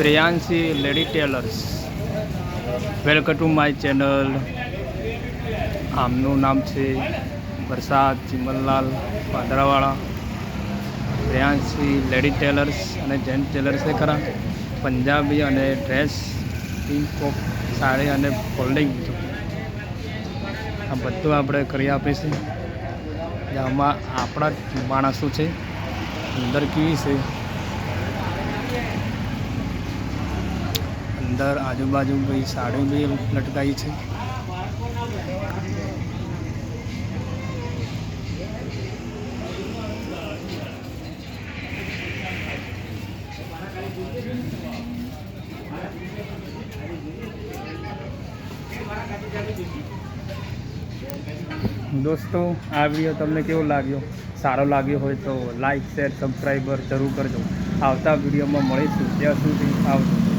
Priyanshi lady tailors. Welcome to my channel આમનું નામ છે વરસાદ ચિમનલાલ પાદરાવાળા પ્રિયાંશી લેડી ટેલર્સ અને જેન્ટ ટેલર્સ ખરા. પંજાબી અને ડ્રેસ પિંક ઓફ સાડી અને ફોલ્ડિંગ આ બધું આપણે કરી આપીશું. આમાં આપણા માણસો છે? અંદર કેવી છે? અંદર આજુબાજુ બી સાડી બી લટકાઈ છે. દોસ્તો, આ વીડિયો તમને કેવો લાગ્યો? સારો લાગ્યો હોય તો લાઈક શેર સબસ્ક્રાઈબર જરૂર કરજો. આવતા વિડીયોમાં મળીશું. ત્યાં સુધી આવજો.